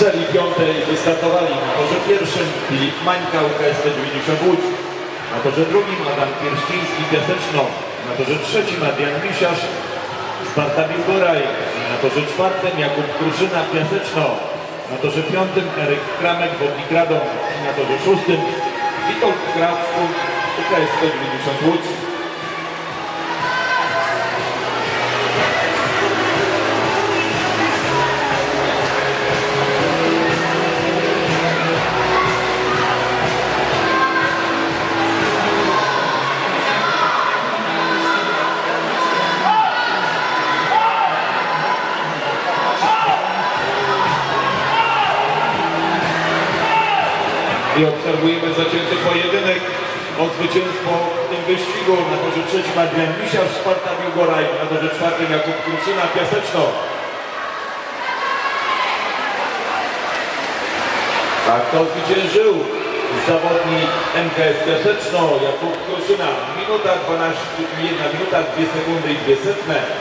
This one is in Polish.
serii piątej wystartowali na torze pierwszym Filip Mańka, UKS 90 Łódź, na torze drugim Adam Pierściński, Piaseczno, na torze trzecim Adrian Misiarz, Sparta Biłgoraj, na torze czwartym Jakub Kruszyna, Piaseczno, na torze piątym Eryk Kramek, Wodnik Radom na torze szóstym Witold Krawczuk, UKS 90 Łódź. I obserwujemy zacięty pojedynek o zwycięstwo w tym wyścigu. Na torze trzecim Adrian Misiarz, Sparta Biłgoraj, na torze czwartym Jakub Kruszyna, Piaseczno. Tak to zwyciężył zawodnik MKS Piaseczno, Jakub Kruszyna. Minuta 12, 1 minuta, 2 sekundy i 2 setne.